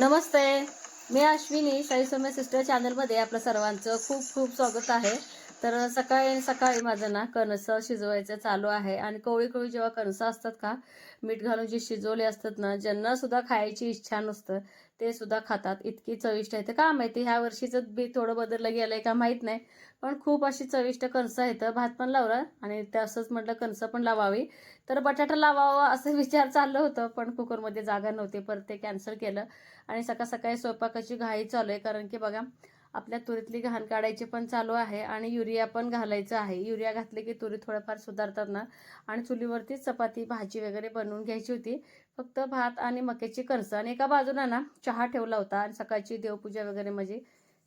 नमस्ते. मी अश्विनी साई सौम्य सिस्टर चॅनलमध्ये आपलं सर्वांचं खूप खूप स्वागत आहे. तर सकाळी सकाळी माझं ना कणसं शिजवायचं चालू आहे. आणि कोवळी कोवळी जेव्हा कणसं असतात का मीठ घालून जे शिजवले असतात ना ज्यांना सुद्धा खायची इच्छा नसतं ते सुद्धा खातात. इतकी चविष्ट आहे. तर का माहिती ह्या वर्षीचं बी थोडं बदललं गेलंय का माहीत नाही. पण खूप अशी चविष्ट कणसं आहेत. भात पण लावला आणि तसंच असंच म्हटलं कणसं पण लावावी. तर बटाटा लावावा असं विचार चाललं होतं पण कुकरमध्ये जागा नव्हती. परत ते कॅन्सल केलं. आणि सकाळ सकाळी स्वयंपाकाची घाई चालू आहे. कारण की बघा आपल्या तुरीतली घाण काढायची पण चालू आहे आणि युरिया पण घालायचं आहे. युरिया घातले की तुरी थोडंफार सुधारतात ना. आणि चुलीवरतीच चपाती भाजी वगैरे बनवून घ्यायची होती. फक्त भात आणि मक्याची कणसं. आणि एका बाजूला ना चहा ठेवला होता. आणि सकाळची देवपूजा वगैरे म्हणजे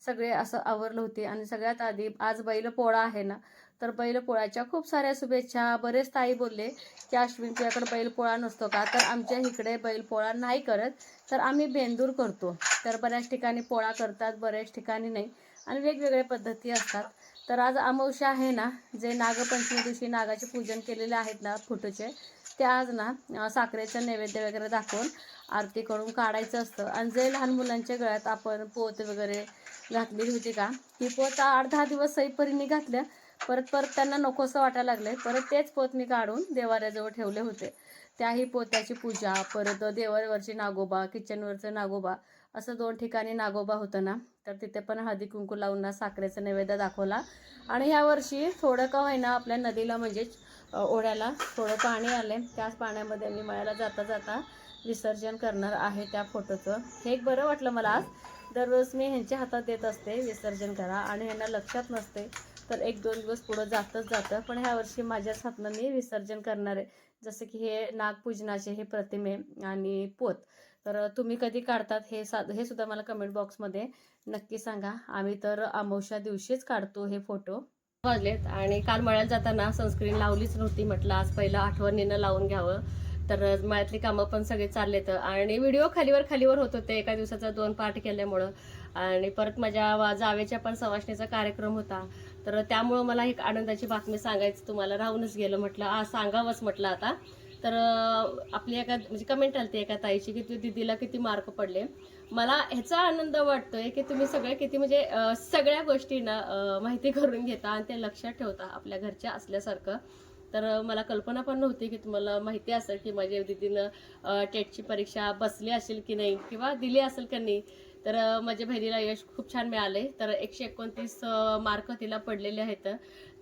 सगळे असं आवरलं होते. आणि सगळ्यात आधी आज बैल पोळा आहे ना तर बैलपोळ्याच्या खूप साऱ्या शुभेच्छा. बरेच ताई बोलले की अश्विन तुझ्याकडे बैलपोळा नसतो का? तर आमच्या इकडे बैलपोळा नाही करत. तर आम्ही बेंदूर करतो. तर बऱ्याच ठिकाणी पोळा करतात बऱ्याच ठिकाणी नाही. आणि वेगवेगळ्या पद्धती असतात. तर आज अमावश्या आहे ना जे नागपंचमी दिवशी नागाचे पूजन केलेले आहेत ना फोटोचे ते आज ना साखरेचं नैवेद्य वगैरे दाखवून आरती करून काढायचं असतं. आणि जे लहान मुलांच्या गळ्यात आपण पोत वगैरे घातली होती का ती पोत आठ दहा दिवस सईपरीने घातल्या परत परत त्यांना नकोसं वाटायला लागले परत तेच पोत मी काढून देवाऱ्याजवळ ठेवले होते. त्याही पोत्याची पूजा परत देवाऱ्यावरची नागोबा किचनवरचं नागोबा असं दोन ठिकाणी नागोबा होतं ना तर तिथे पण हळदी कुंकू लावून ना साखरेचा नैवेद्य दाखवला. आणि ह्या वर्षी थोडं का होईना आपल्या नदीला म्हणजेच ओढ्याला थोडं पाणी आले त्याच पाण्यामध्ये मी मळ्याला जाता जाता विसर्जन करणार आहे त्या फोटोचं. हे एक बरं वाटलं मला आज. दररोज मी ह्यांच्या हातात देत असते विसर्जन करा. आणि ह्यांना लक्षात नसते तर एक दोन दिवस पुढं जातच जातं. पण ह्या वर्षी माझ्याच हातनं मी विसर्जन करणार आहे. जसं की हे नागपूजनाचे हे प्रतिमे आणि पोत. तर तुम्ही कधी काढतात हे सा हे सुद्धा मला कमेंट बॉक्समध्ये नक्की सांगा. आम्ही तर अमावश्या दिवशीच काढतो हे फोटो वाजलेत आणि काल मळ्यात जाताना सनस्क्रीन लावलीच नव्हती म्हटलं. आज पहिलं आठवणीनं लावून घ्यावं. तर मळ्यातली कामं पण सगळे चाललेत. आणि व्हिडिओ खालीवर खालीवर होत होते. एका दिवसाचा दोन पार्ट केल्यामुळं. आणि परत माझ्या वा- जावेच्या पण सवासणीचा कार्यक्रम होता. तर त्यामुळं मला एक आनंदाची बातमी सांगायचं तुम्हाला राहूनच गेलं म्हटलं. आ सांगावंच म्हटलं आता. तर आपली एका म्हणजे कमेंट आलती एका ताईची की तू दिदीला किती मार्क पडले. मला ह्याचा आनंद वाटतोय की तुम्ही सगळे किती म्हणजे सगळ्या गोष्टींना माहिती करून घेता आणि ते लक्षात ठेवता आपल्या घरच्या असल्यासारखं. तर मला कल्पना पण नव्हती की तुम्हाला माहिती असेल की माझ्या दीदीनं टेटची परीक्षा बसली असेल की नाही किंवा दिली असेल का नाही. तर माझ्या बहिणीला यश खूप छान मिळाले तर एकशे एकोणतीस मार्क तिला पडलेले आहेत.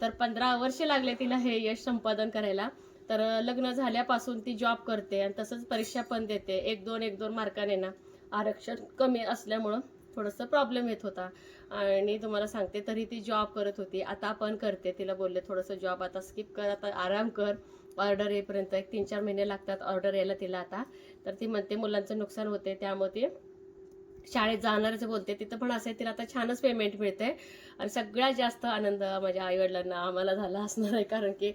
तर पंधरा वर्षे लागले तिला हे यश संपादन करायला. तर लग्न झाल्यापासून ती जॉब करते आणि तसंच परीक्षा पण देते. एक दोन एक दोन मार्काने ना. आरक्षण कमी असल्यामुळं. थोडंसं प्रॉब्लेम येत होता. आणि तुम्हाला सांगते तरी ती जॉब करत होती. आता आपण करते. तिला बोलले थोडंसं जॉब आता स्किप कर आता आराम कर. ऑर्डर येईपर्यंत. एक तीन चार महिने लागतात ऑर्डर यायला तिला आता. तर ती म्हणते मुलांचं नुकसान होते. त्यामुळे ती शाळेत जाणारच बोलते तिथं पण असे तिला आता छानच पेमेंट मिळते आणि सगळ्यात जास्त आनंद माझ्या आईवडिलांना आम्हाला झाला असणार आहे. कारण की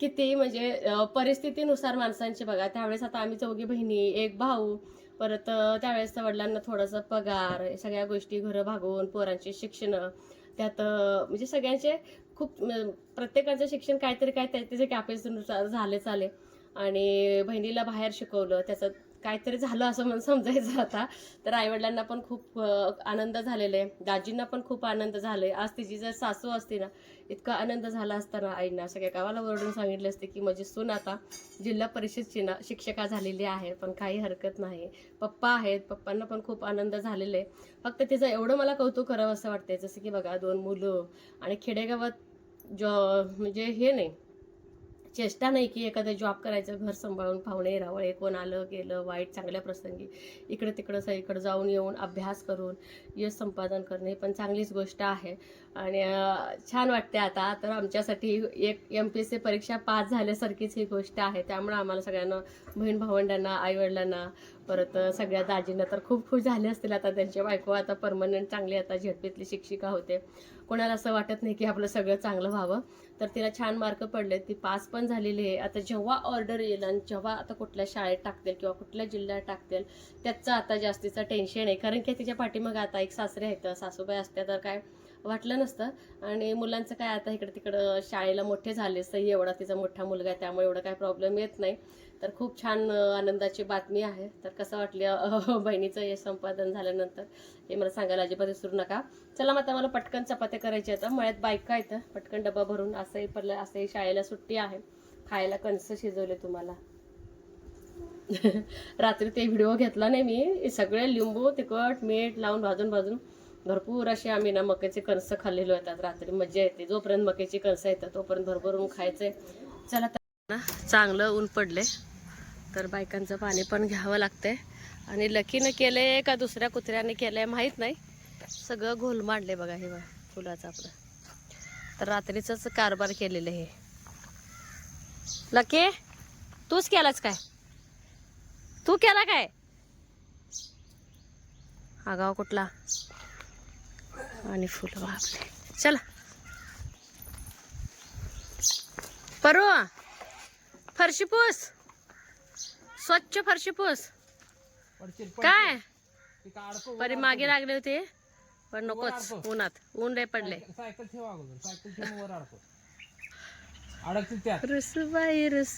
किती म्हणजे परिस्थितीनुसार माणसांची बघा. त्यावेळेस आता आम्ही चौघी बहिणी एक भाऊ परत त्यावेळेस वडिलांना थोडासा पगार सगळ्या गोष्टी घरं भागवून पोरांची शिक्षण त्यात म्हणजे सगळ्यांचे खूप प्रत्येकाचं शिक्षण काहीतरी काय त्या- त्याच्या झाले चाले. आणि बहिणीला बाहेर शिकवलं त्याचं काहीतरी झालं असं म्हणून समजायचं आता. तर आईवडिलांना पण खूप आनंद झालेला आहे. दाजींना पण खूप आनंद झालाय. आज तिची जर सासू असते ना इतका आनंद झाला असताना आईंना. सगळ्या गावाला ओरडून सांगितले असते की माझी सून आता जिल्हा परिषदची ना शिक्षका झालेली आहे पण काही हरकत नाही. पप्पा आहेत. पप्पांना पण खूप आनंद झालेला आहे. फक्त तिचं एवढं मला कौतुक करावं असं वाटतंय. जसं की बघा दोन मुलं आणि खेडेगावात जॉ म्हणजे हे नाही. चेष्टा नाही की एखादं जॉब करायचं घर सांभाळून पाहुणे रावळे कोण आलं गेलं वाईट चांगल्या प्रसंगी इकडं तिकडं इकडं जाऊन येऊन अभ्यास करून यश संपादन करणे पण चांगलीच गोष्ट आहे. आणि छान वाटते आता तर आमच्यासाठी एक एम पी एस सी परीक्षा पास झाल्यासारखीच ही गोष्ट आहे. त्यामुळे आम्हाला सगळ्यांना बहीण भावंडांना आईवडिलांना परत सगळ्या दाजींना तर खूप खुश झाले असतील आता त्यांचे बायको आता परमनंट चांगली आता झेडपीतली शिक्षिका होते. कोणाला असं वाटत नाही की आपलं सगळं चांगलं व्हावं. तर तिला छान मार्क पडले ती पास पण झालेली आहे. आता जेव्हा ऑर्डर येईल आणि जेव्हा आता कुठल्या शाळेत टाकतील किंवा कुठल्या जिल्ह्यात टाकतील त्याचं आता जास्तीचं टेन्शन आहे. कारण की तिच्या पाठीमागं आता एक सासरे आहेत. सासूबाई असत्या तर काय वाटलं नसतं. आणि मुलांचं काय आता इकडं तिकडं शाळेला मोठे झाले सही एवढा तिचा मोठा मुलगा आहे त्यामुळे एवढं काय प्रॉब्लेम येत नाही. तर खूप छान आनंदाची बातमी आहे. तर कसं वाटलं हो, हो, बहिणीचं हे संपादन झाल्यानंतर? हे मला सांगायला अजिबात विसरू नका. चला मग आता मला पटकन चपात्या करायची आहेत. मळ्यात बायका येतं पटकन डबा भरून असंही पडलं असंही शाळेला सुट्टी आहे. खायला कणसं शिजवले तुम्हाला. रात्री ते व्हिडिओ घेतला नाही मी. सगळे लिंबू तिखट मीठ लावून भाजून भाजून भरपूर असे आम्ही ना मक्याचे कणसं खाल्लेलो येतात रात्री मजा येते. जोपर्यंत मक्याची कणसं येतात तोपर्यंत भरभरून खायचंय. चला तर ना चांगलं ऊन पडले. तर बायकांचं पाणी पण घ्यावं लागतंय. आणि लकीनं केलंय का दुसऱ्या कुत्र्याने केलंय माहीत नाही. सगळं घोल मांडले बघा हे बघा फुलाचं आपलं. तर रात्रीच कारभार केलेलं हे. लकी तूच केलाच काय? तू केला काय? हा गाव कुठला? आणि फुलं वागले चला. परो फरशी पूस स्वच्छ फरशी पूस काय? परी मागे लागले होते पण नकोच उन्हात. ऊन रे पडले. रुसबाई रुस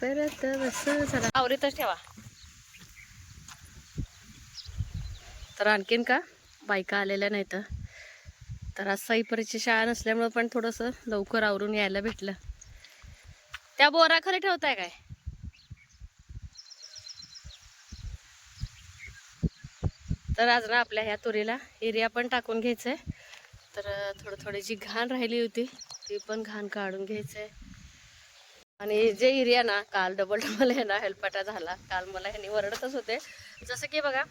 परत बस चला. आवरीतच ठेवा. तर आणखीन का? बायका आलेल्या नाहीत. तर आज साईपरीची शाळा नसल्यामुळे पण थोडंसं लवकर आवरून यायला भेटलं. त्या बोराखाली ठेवताय काय? तर आज ना आपल्या ह्या तुरीला एरिया पण टाकून घ्यायचंय. तर थोडं थोडी जी घाण राहिली होती ती पण घाण काढून घ्यायचंय. आणि जे एरिया ना काल डबल डबल आहे ना हेलपाटा झाला. काल मला ह्यांनी वरडतच होते. जसं की बघा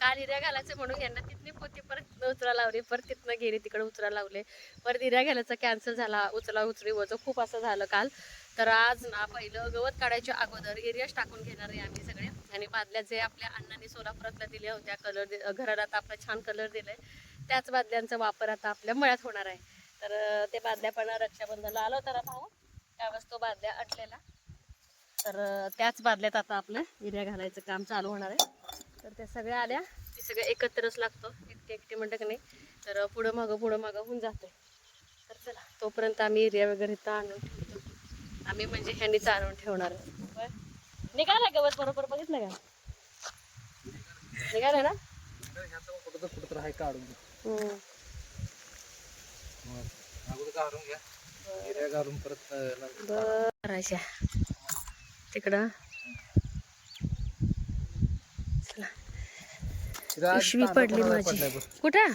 काल हिऱ्या घालायचं म्हणून यांना तिथली पोती परत उचला लावली परत तिथनं गेली तिकडे उचला लावले. परत हिऱ्या घालायचा कॅन्सल झाला उचला उचली वजं खूप असं झालं काल. तर आज ना पहिलं गवत काढायच्या अगोदर एरियाच टाकून घेणार आहे आम्ही सगळे. आणि बादल्या जे आपल्या अण्णांनी सोलापुरातल्या दिल्या होत्या कलर घराला आता आपला छान कलर दिलाय. त्याच बादल्यांचा वापर आता आपल्या मळ्यात होणार आहे. तर ते बादल्या पण रक्षाबंधनला आलो होता ना भाऊ? त्यावेळेस तो बादल्या अटलेला तर त्याच बादल्यात आता आपलं हिऱ्या घालायचं काम चालू होणार आहे. तर त्या सगळ्या आल्या. की सगळं एकत्रच लागतो. एकटे एकटे म्हणतं की नाही तर पुढं मागं पुढं मागं होऊन जाते तर चला तोपर्यंत आम्ही एरिया वगैरे इथं आणून ठेवतो. आम्ही म्हणजे ह्यांनीच आणून ठेवणार? निघाला गवत बरोबर बघितलं का? निघालं ना? कुठं तर तर आहे काढून घे. हम्म. मग अगोदर काढून घ्या हिऱ्या घालून परत अं, नंतर बर करायच्या तिकडं चला तिथं आज पिशवी पडली माझी. कुठं?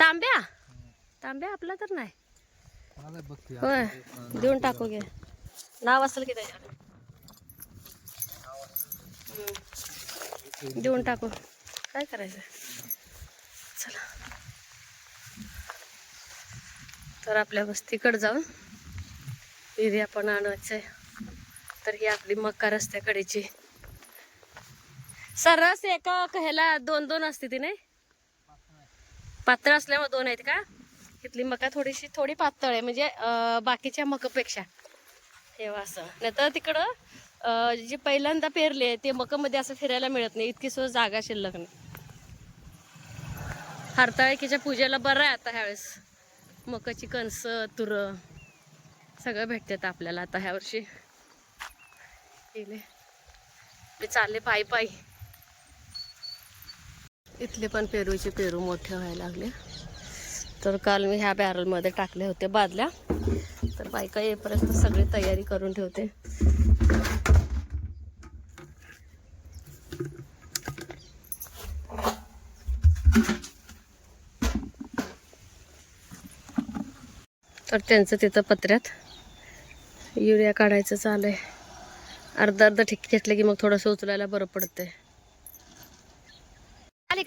तांब्या? तांब्या आपला तर नाही. होय. देऊन टाकू घे. नाव असेल की. देऊन टाकू. काय करायचं? चला. तर आपल्या वस्तीकडे जाऊन एरिया पण आणायचंय. तर ही आपली मक्का रस्त्याकडेची सर्रास एका ह्याला दोन दोन असते ती नाही? पातळ असल्यामुळे दोन आहेत का? इथली मका थोडीशी थोडी पातळ आहे म्हणजे बाकीच्या मकापेक्षा. तेव्हा असं. नाही तर तिकडं जे पहिल्यांदा पेरले ते मकामध्ये असं फिरायला मिळत नाही. इतकी सुद्धा जागा शिल्लक नाही. हरताळकीच्या पूजेला बरं आहे आता ह्यावेळेस. मकाची कणस तुर सगळं भेटतात आपल्याला आता ह्या वर्षी. गेले. चालले पायी पायी. इथले पण पेरूचे पेरू मोठे व्हायला लागले. तर काल मी ह्या बॅरलमध्ये टाकले होते बादल्या. तर बायका येईपर्यंत सगळी तयारी करून ठेवते. तर त्यांचं तिथं पत्र्यात युरिया काढायचं चालू आहे. अर्धा अर्धा ठिक घेतलं की मग थोडंसं उचलायला बरं पडतंय.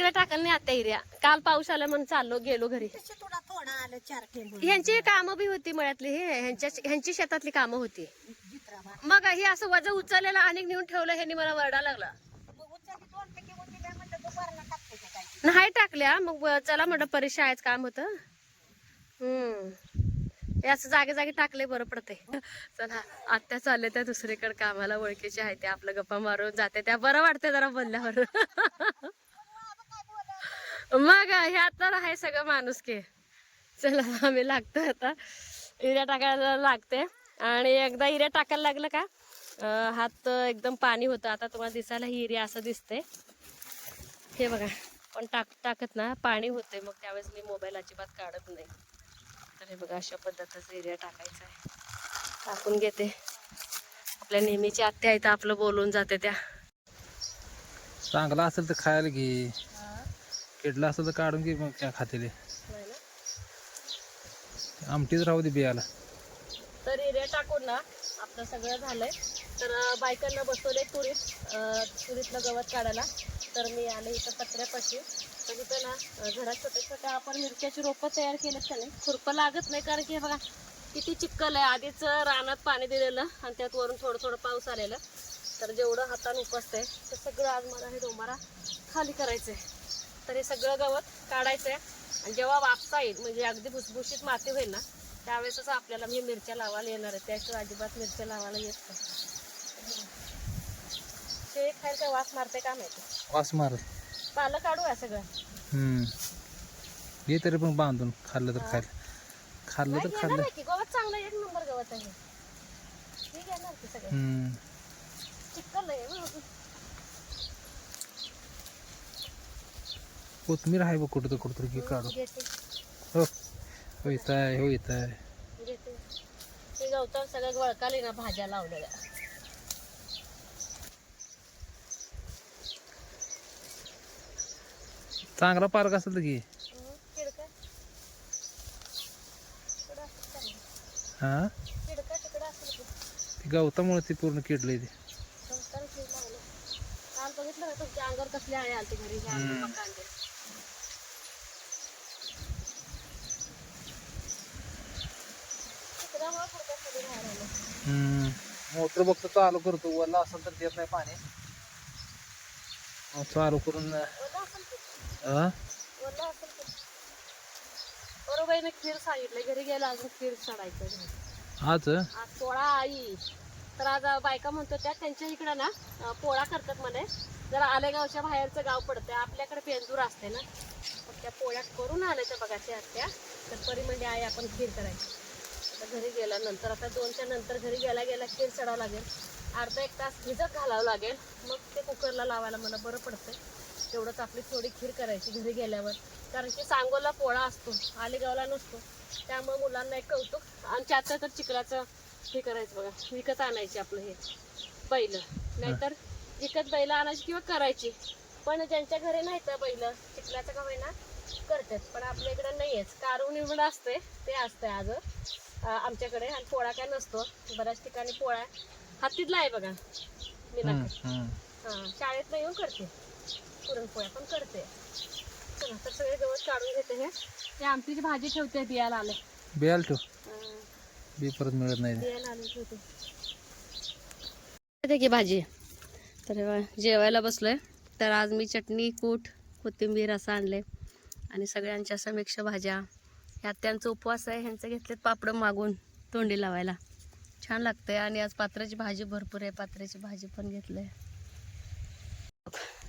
इकडे टाकलं नाही आता युरिया काल पाऊस आला म्हणून चाललो गेलो घरी. थोडा थोडा आलं चार टेंबू ह्यांची कामं बी होती मळ्यातली हे ह्यांच्या ह्यांची शेतातली कामं होती. मग हे असं वजन उचललेलं आणि नेऊन ठेवलं ह्यांनी मला वरडा लागला. ते नाही टाकल्या मग चला म्हटलं परीक्षा आहेच काम होतं. हम्म. हे असं जागे जागे टाकले बरं पडते चला आत्या चालले त्या दुसरीकडे कामाला ओळखीचे आहे त्या आपलं गप्पा मारून जाते त्या. बरं वाटते जरा बोलल्यावर. मग ह्या तर आहे सगळं माणूस के. चला आम्ही लागतो आता. हिऱ्या टाकायला लागते. आणि एकदा हिऱ्या टाकायला लागलं का हात एकदम पाणी होतं. आता तुम्हाला दिसायला ही हिऱ्या असं दिसते. हे बघा पण टाक टाकत ना पाणी होते. मग त्यावेळेस मी मोबाईल अजिबात काढत नाही. तर हे बघा अशा पद्धतीचं एरिया टाकायचा आहे. टाकून घेते. आपल्या नेहमीची आत्या आहेत आपलं बोलून जाते त्या. चांगला असेल तर खायला घे. किडला असं तर काढून घे मग त्या खातेले आमटीच राहू दे बियाला. तर एरिया टाकून ना आपलं सगळं झालंय. तर बायकांना बसवले तुरीत. तुरीतलं गवत काढायला. तर मी आले इथं पत्र्यापाशी तर इथं ना घरात छोट्या छोट्या आपण मिरच्याची रोपं तयार केलेत का नाही? खुरपं लागत नाही कारण की बघा किती चिक्कल आहे. आधीच रानात पाणी दिलेलं आणि त्यात वरून थोडं थोडं पाऊस आलेलं. तर जेवढं हातानं उपसतंय ते सगळं आज मला हे डोमारा खाली करायचं आहे तर हे सगळं गवत काढायचंय. आणि जेव्हा वापसा येईल म्हणजे अगदी भुसभुशीत माती होईल ना त्यावेळेसच आपल्याला मी मिरच्या लावायला येणार आहे. त्याशिवाय अजिबात मिरच्या लावायला येत नाही. ते खायला काय वास मारते का माहिती? वास मार पालं काढू या सगळं? हम्म. ये तरी पण बांधून खाल्लं तर खायला खाल्लं. नाही तर घेणार खाल्लं. आहे की? गवत चांगलं एक नंबर गवत आहे. मी घेणार की सगळं? हम्म. चिक्कल आहे. हं. कोथमीर आहे बघ कुठं कुठं घे काढू हो. हो येत आहे हो येत आहे. ते गवतावर सगळं वळकाले ना भाज्या लावलेल्या. चांगला पार्क असेल तर हं. हा? की. ते गवतामुळे ते पूर्ण किडलंय ते. बघितलं का तुमच्या अंगावर आळे आलते घरी ह्या हम्म. मका अंडे. चिखलामुळं खडकात सगळे बाहेर आले. हम्म मोटर बघतो चालू करतो. वरला असेल तर देत नाही पाणी. चालू करून? बरोबर खीर सांगितलं घरी गेला अजून खीर चढायचं आज पोळा आई. तर आज बायका म्हणतो त्या त्यांच्या इकडं ना पोळा करतात म्हणे. जरा आलेगावच्या बाहेरचं गाव पडतंय. आपल्याकडे पेंदूर असते ना. मग त्या पोळ्या करून आले त्या बघाच्या आत्या तर परी म्हणजे आई आपण खीर करायची. आता घरी गेल्यानंतर आता दोनच्या नंतर घरी गेला गेला खीर चढावं लागेल. अर्धा एक तास भिजत घालावं लागेल. मग ते कुकरला लावायला मला बरं पडतं तेवढंच आपली थोडी खीर करायची घरी गेल्यावर. कारण की सांगोला पोळा असतो आलेगावला नसतो. त्यामुळे मुलांना एक कौतुक. आणि आता तर चिखलाचं हे करायचं बघा विकत आणायची आपलं हे बैल. नाहीतर विकत बैल आणायची किंवा करायची. पण ज्यांच्या घरी नाही तर बैल चिखलाचं का होईना करतात. पण आपल्या इकडं नाही आहेच कारून निवड असते ते असतंय आज. आमच्याकडे आणि पोळा काय नसतो. बऱ्याच ठिकाणी पोळा हातीतला आहे बघा. मी. हा शाळेत येऊन करते. पुरणपोळ्या पण करते. चला तर सगळे गवत काढून घेते हे. हे आमटीची भाजी ठेवते बियाला आले बियाला ठेव. बी परत मिळत नाही. बियाला आले ठेवते. की भाजी. तर हे जेवायला बसलोय. तर आज मी चटणी कूट कोथिंबीर असं आणले आणि सगळ्यांच्या समीक्ष भाज्या. ह्यात त्यांचा उपवास आहे ह्यांचे घेतलेत पापड मागून तोंडी लावायला. छान लागतंय. आणि आज पात्राची भाजी भरपूर आहे. पात्राची भाजी पण घेतलंय.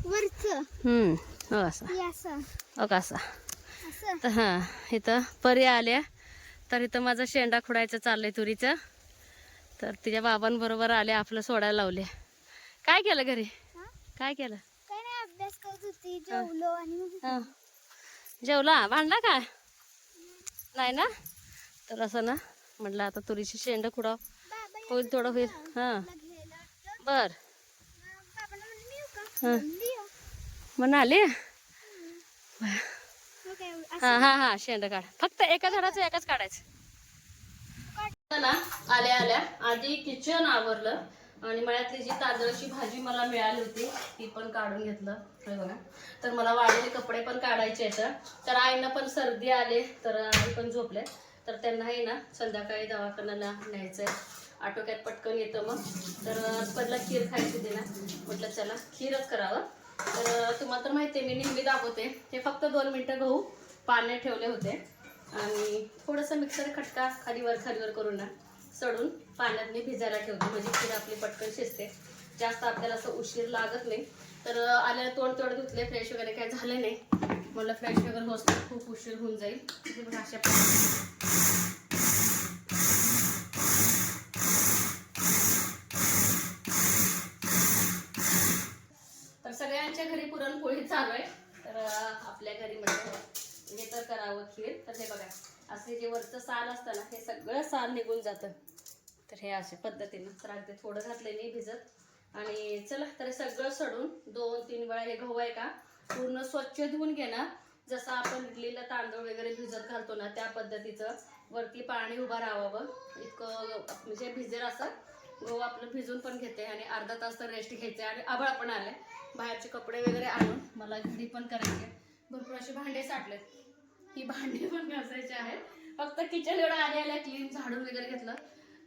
वरच. हम्म हो असं. असं. हो तर हां इथं परी आल्या. तर इथं माझं शेंडा खुडायचं चाललंय तुरीचं. तर तिच्या बाबांबरोबर आले आपलं सोडायला लावले. काय केलं घरी? काय केलं? काय नाही अभ्यास करत होती. जेवलो आणि. जेवला? भांडला का नाही ना? तर असं ना म्हटलं आता तुरीची शेंड खुडाव होईल थोडं होईल. हां. याला घ्यायला बर. मग बाबांना म्हणलं? मी येऊ आले हा हा हा शेंड काढ. फक्त एका झाडाचं एकाच काढायचं. ना आल्या आल्या. आधी किचन आवरलं. आणि मळ्यातली जी तांदळाची भाजी मला मिळाली होती ती पण काढून घेतलं. हे बघा. तर मला वाढलेले कपडे पण काढायचे आहेत. तर आईना पण सर्दी आले तर आई पण झोपले तर त्यांनाही ना संध्याकाळी दवाखान्याला न्यायचं आहे आटोक्यात पटकन येतं मग. तर पहिला खीर खायची होती ना. म्हटलं चला खीरच करावं. तर तुम्हाला तर माहिती आहे मी निंबी दाखवते. हे फक्त दोन मिनटं गहू पाण्यात ठेवले होते. आणि थोडंसं मिक्सर खटका खालीवर खालीवर करून ना सडून पाण्यात मी भिजायला ठेवते. म्हणजे खीर आपली पटकन शिजते. जास्त आपल्याला असं उशीर लागत नाही. तर आल्याला तोंड तोंड धुतले फ्रेश वगैरे काही झाले नाही. म्हणलं फ्रेश वगैरे होत खूप उशीर होऊन जाईल. अशा तर सगळ्यांच्या घरी पुरणपोळी चालू आहे. तर आपल्या घरी म्हणजे हे तर करावं खीर. तर हे बघा असे जे वरचं साल असतं ना हे सगळं साल निघून जातं. तर हे अशा पद्धतीनं तर अगदी थोडं घातलं मी भिजत. आणि चला तर सगळं सडून दोन तीन वेळा हे गहू आहे का? पूर्ण स्वच्छ धुवून घेणार. जसं आपण इडलीला तांदूळ वगैरे भिजत घालतो ना त्या पद्धतीचं वरती पाणी उभं राहावं. इतकं म्हणजे भिजेल असं. गहू आपलं भिजून पण घेते आणि अर्धा तास तर रेस्ट घ्यायचे आणि आभाळ पण आले बाहेरचे कपडे वगैरे आणून मला घरी पण करायचे भरपूर असे भांडे साठलेत. ही भांडी पण घासायचे आहेत. फक्त किचन एवढं आले आल्या क्लीन झाडून वगैरे घेतलं.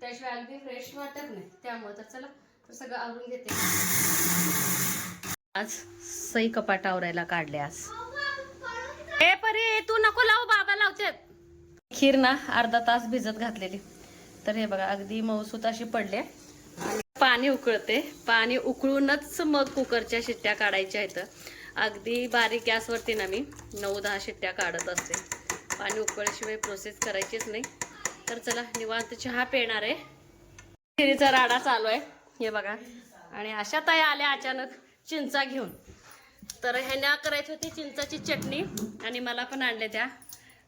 त्याशिवाय अगदी फ्रेश वाटत नाही. त्यामुळे तर चला तर सगळं आवरून घेते. आज सई कपाट आवरायला काढले आज. ए परी तू नको लावू बाबा लावते. खीर ना अर्धा तास भिजत घातलेली. तर हे बघा अगदी मऊसूत अशी पडले. पाणी उकळते. पाणी उकळूनच मग कुकरच्या शिट्ट्या काढायच्या आहेत. अगदी बारीक गॅसवरती ना मी नऊ दहा शिट्ट्या काढत असते. पाणी उकळल्याशिवाय प्रोसेस करायचीच नाही. तर चला निवांत चहा पिणार आहे. खिरीचा राडा चालू आहे. हे बघा. आणि अशा ताई आल्या अचानक चिंचा घेऊन. तर ह्यांना करायची होती चिंचाची चटणी आणि मला पण आणल्या त्या.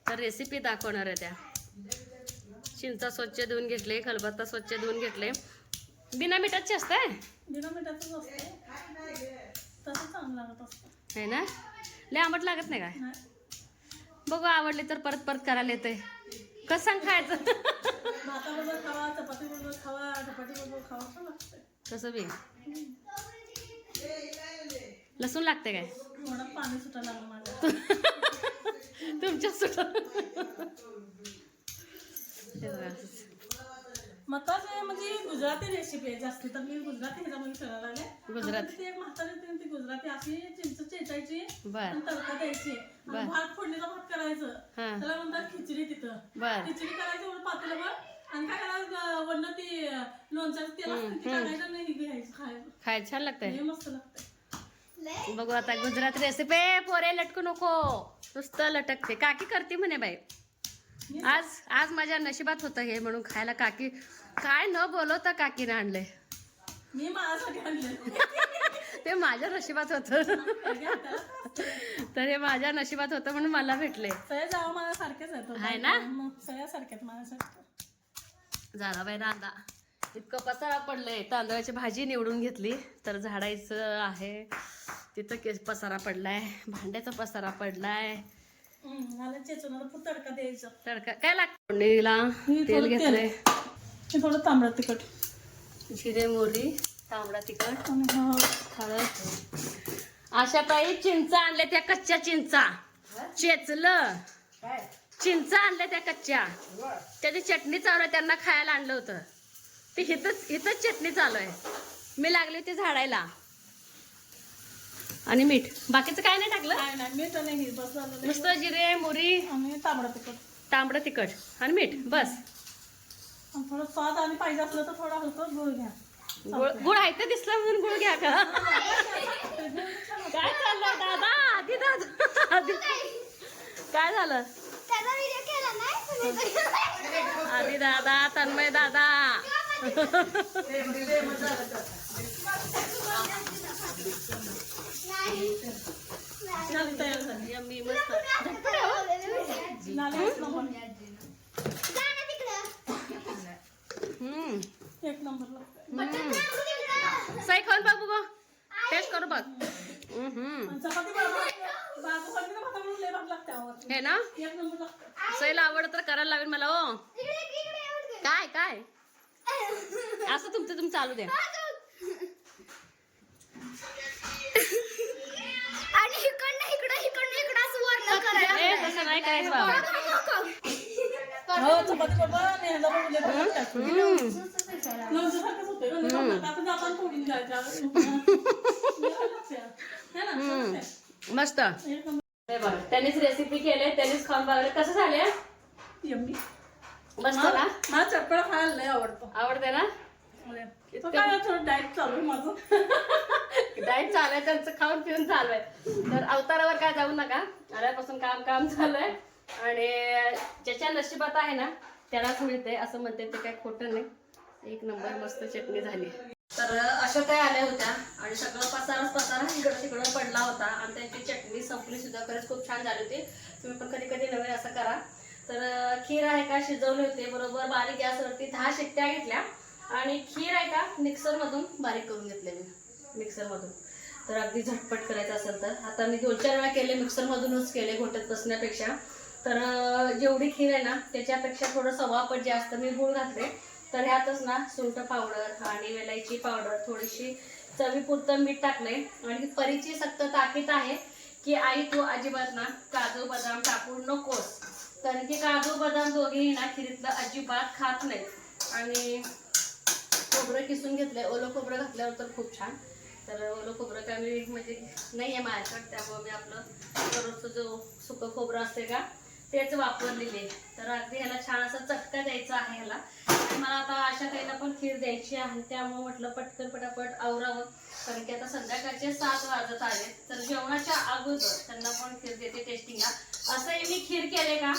तर रेसिपी दाखवणार आहे त्या. चिंचा स्वच्छ धुवून घेतले खलबत्ता स्वच्छ धुवून घेतले. बिना मिठाची असते? बिना मिठाचंच असतं. तसं चांगलं लागत असतं. है ना? लय आंबट लागत नाही काय? बघू आवडले तर परत परत करायला येते कसं खायचं? भाताबरोबर खावा चपाती बरोबर खावा चपाती बरोबर खावा कसं बी. लसूण लागते काय? पाणी सुटायला लागलं माझ्या. तुमच्या सुट मताच म्हणजे गुजराती रेसिपी आहे जास्ती. तर मी गुजराती ह्याच्यामध्ये करायला लागले. गुजराती. ती एक म्हातारी होती ती गुजराती. अशी चिंच चेचायची तडका द्यायची. बर. भात फोडणीचा भात करायचं. हा. त्याला म्हणतात खिचडी तिथं. बर. खिचडी करायची वर पातेल्यावर आणि काय करायचं वरनं ती लोणच्याचं तेल असतं ते टाकायचं आणि हे घ्यायचं खायचं. छान लागतंय. हे मस्त लागतंय. बघू आता गुजरात रेसिपी पोरे लटकू नको. नुसतं लटकते. काकी करते म्हणे बाई. आज आज माझ्या नशिबात होतं हे म्हणून खायला काकी काय न बोलवता काकीने आणलंय. मी माझ्यासाठी आणले ते माझ्या नशिबात होतं. तर हे माझ्या नशिबात होतं म्हणून मला भेटले सया जावा माझ्या सारखेच आहेत आहे ना? सया सारख्यात माझ्यासारखं. झाला बाई रांदा इतकं पसारा पडलंय. तांदळाची भाजी निवडून घेतली. तर झाडायचं आहे. तिथं केस पसारा पडलाय. भांड्याचा पसारा पडलाय. मला तडका द्यायचा. तडका. काय लागतं? तेल. घेतलंय. थोडं तांबडा तिखट. जिरे मोहरी तांबडा तिखट हा हळद. अशा ताई चिंचा आणल्या त्या कच्च्या चिंचा. चेचलं. चिंचा आणल्या त्या कच्च्या. त्याची चटणी चालू आहे त्यांना खायला आणलं होतं. ते हिथंच हिथंच चटणी चालू आहे. मी लागली होती झाडायला. आणि मीठ. बाकीचं काय नाही टाकलं. नुसतं जिरे आणि तांबडा तिखट. तांबडं तिखट आणि मीठ. बस. आणि थोडं स्वाद आणि पाहिजे असलं तर थोडं हलकं गुळ घ्या. गुळ गुळ आहे तर दिसला म्हणून गुळ घ्या का? काय चाललं दादा आधी दादा आधी काय झालं? आधी दादा तन्मय दादा. झाली तयार झाली यम्मी मस्त झाली एक नंबर हम्म. एक नंबर लागतंय. हम्म. सई खाऊन बघ बघ. टेस्ट करू बघ हे ना? एक नंबर लागतं सईला आवड तर करायला लावेल मला ओ काय काय? असं तुमचं तुम्ही चालू द्या आणि इकडनं इकडं इकडनं इकडं असं वर्ण तसं नाही करायचं मस्त. हे बघा त्यांनीच रेसिपी केले त्यांनीच खाऊन बघले कसं झाले? यम्मी. मस्त ना? मला चटपट खायला लय आवडतं. आवडते ना? डाएट चालू आहे माझं? डाएट चालू आहे त्यांचं खाऊन पिऊन चालू आहे. तर अवतारावर काय जाऊ नका. आल्यापासून काम काम चालू आहे. आणि ज्याच्या नशिबात आहे ना त्यालाच मिळते असं म्हणते ते काय खोटं नाही. एक नंबर मस्त चटणी झाली. तर अशा काय आल्या होत्या आणि सगळं पसारच पसारा इकडं तिकडं पडला होता आणि त्यांची चटणी संपली सुद्धा. खरंच खूप छान झाली होती. तुम्ही पण कधी कधी नवीन असं करा. तर खीर आहे का? शिजवले होते बरोबर. बारीक गॅसवरती दहा शिट्ट्या घेतल्या. आणि खीर आहे का? मिक्सरमधून बारीक करून घेतले मी मिक्सरमधून. तर अगदी झटपट करायचं असेल तर. आता मी दोन चार वेळा केले मिक्सरमधूनच केले घोटत बसण्यापेक्षा. तर जेवढी खीर आहे ना त्याच्यापेक्षा थोडं सव्वापट जास्त मी गुळ घातले. तर ह्यातच ना सुंठ पावडर आणि वेलायची पावडर थोडीशी चवीपुरतं मीठ टाकले आणि परीची सक्त ताकीद आहे की आई तू अजिबात ना काजू बदाम टाकू नकोस. कारण की काजू बदाम दोघेही ना खिरीतलं अजिबात खात नाहीत. आणि खोबरं किसून घेतलंय. ओलं खोबरं घातल्यावर तर खूप छान. तर ओलं खोबरं काय मी म्हणजे नाही आहे माझ्याकडे त्यामुळे मी आपलं दररोजचं जो सुकं खोबरं असते का तेच वापरलेले तर अगदी ह्याला छान असा चटका द्यायचा आहे ह्याला. मला आता अशा काहीला पण खीर द्यायची आहे. त्यामुळे म्हटलं पटकन पटापट आवरावं. कारण की आता संध्याकाळचे सात वाजत आले तर जेवणाच्या अगोदर त्यांना पण खीर देते टेस्टिंगला असंही मी खीर केले का?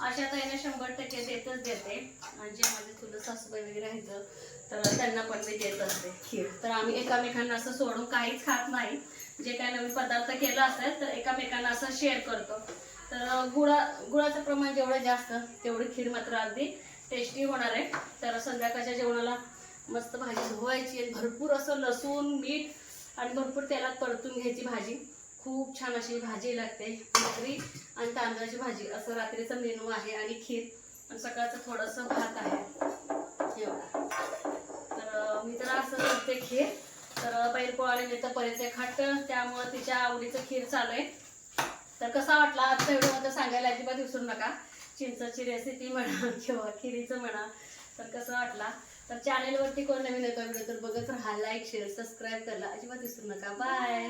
अशा ताईने शंभर टक्के देतच देते. आणि जे माझे तुला सासूबाई वगैरे राहायचं तर त्यांना पण मी देत असते खीर. तर आम्ही एकामेकांना असं सोडून काहीच खात नाही. जे काही नवीन पदार्थ केला असेल तर एकामेकांना असं शेअर करतो. तर गुळा गुळाचं प्रमाण जेवढं जास्त तेवढी खीर मात्र अगदी टेस्टी होणार आहे. तर संध्याकाळच्या जेवणाला मस्त भाजी धुवायची आणि भरपूर असं लसूण मीठ आणि भरपूर तेलात परतून घ्यायची भाजी. खूप छान अशी भाजी लागते भाकरी आणि तांदळाची भाजी. असं रात्रीचा मेनू आहे आणि खीर. आणि सकाळचं थोडंसं भात आहे. एवढा. तर मी तर असं करते खीर. तर बैल मिळतं मी तर खाट त्यामुळं तिच्या आवडीचं खीर चालू आहे. तर कसा वाटला आजचा व्हिडिओ मात्र सांगायला अजिबात विसरू नका. चिंचाची रेसिपी म्हणा किंवा खिरीचं म्हणा तर कसं वाटला? तर चॅनेलवरती कोण नवीन येतो व्हिडिओ तर बघत राहा लाईक शेअर सबस्क्राईब करायला अजिबात विसरू नका. बाय